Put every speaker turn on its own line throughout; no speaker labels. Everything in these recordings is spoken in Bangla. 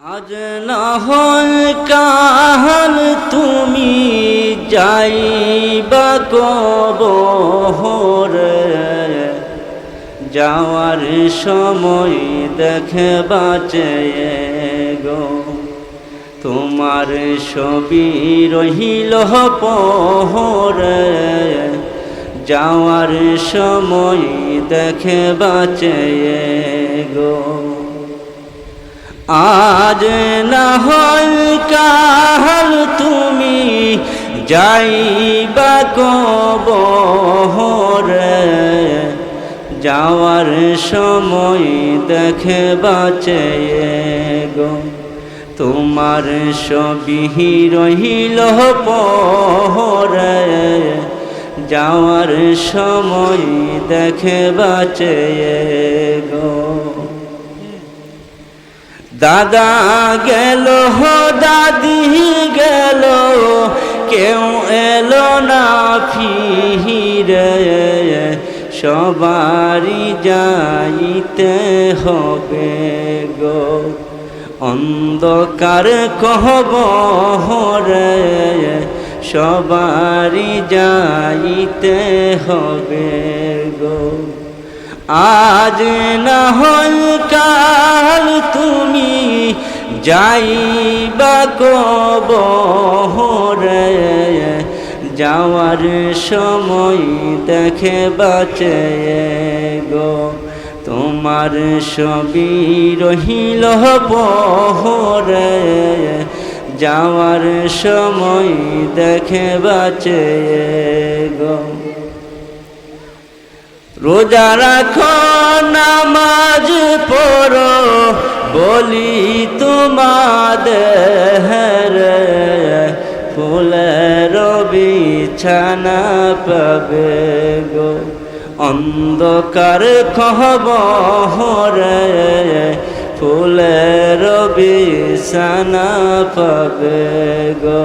আজ না হয় কাহান তুমি যাই যাইবা কবহরে যাওয়ার সময় দেখে বাঁচে গো। তোমার ছবি রহিল পহরে। যাওয়ার সময় দেখে বাঁচে গো। আজ না হয় কাল তুমি যাইবা কবহরে যাওয়ার সময় দেখে বাঁচে গো। তোমার ছবি রহিল পহরে। যাওয়ার সময় দেখে বাঁচে গো। দাদা গেল দাদি গেল, কেউ এলো না ফিরে। সবারই যাইতে হবে গো। অন্ধকার কহব হরে, সবারই যাইতে হবে গো। আজ না হয় কাল তুমি যাইবা কবহরে। যাওয়ার সময় দেখে বাঁচে গো, তোমার ছবি রহিল পহরে যাওয়ার সময় দেখে বাঁচে গো। রোজা রাখো, নামাজ পড়ো, বলি তোমাদের ফুলের বিছানা পাবে গো। অন্ধকার খবরে ফুলের বিছানা পাবে গো।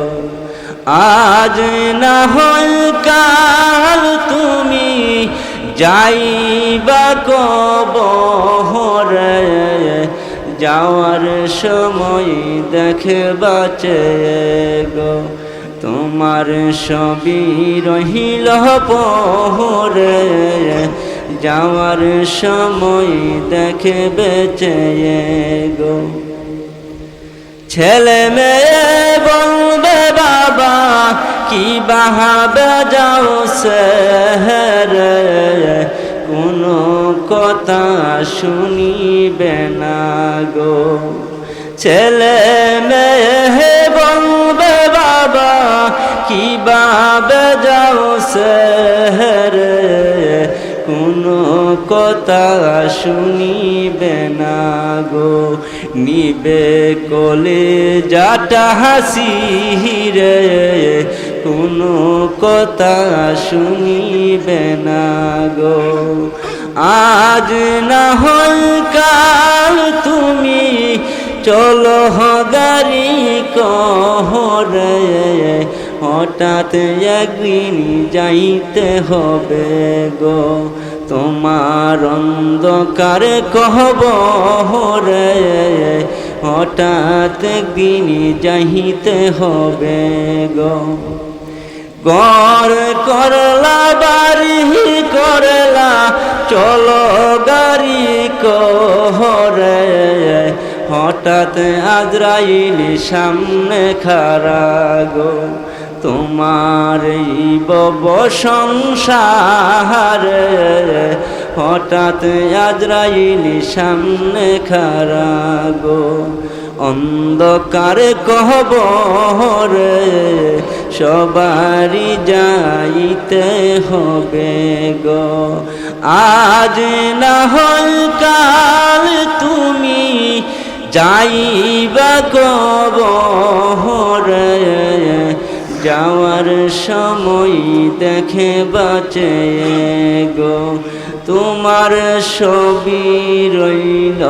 আজ না হয় কাল তুমি যাইবা কবহরে যাওয়ার সময় দেখে বাঁচে গো। তোমার ছবি রহিল পহরে যাওয়ার সময় দেখে বেঁচে গো। ছেলে মেয়ে বলবে বাবা কি বাহাবে যাও সেহরে কোনো কথা শুনিবে না গো। ছেলে মেয়ে বলবে, বাবা, কি বাবে যাও সেহরে কোনো কথা শুনিবে না গো। নিবে কোলে যাটা হাসি রে কোনো কথা শুনিবে না গো। আজ না হয় কাল তুমি, চলো গাড়ি কহরে। হঠাৎ একদিন যাইতে হবে গো, তোমার অন্ধকার কহব রে হঠাৎ একদিন যাইতে হবে গো। গর করলা, বাড়ি করলা, চলো গাড়ি কহরে। হঠাৎ আজরাইল সামনে খারা গো, তোমার বব সংসার। হঠাৎ আজরাইল সামনে খারা গো, অন্ধকার কহব রে সবারই যাইতে হবে গো। আজ না হয় কাল তুমি যাইবা কবহরে। যাওয়ার সময় দেখে বাঁচে গো। তোমার ছবি রইল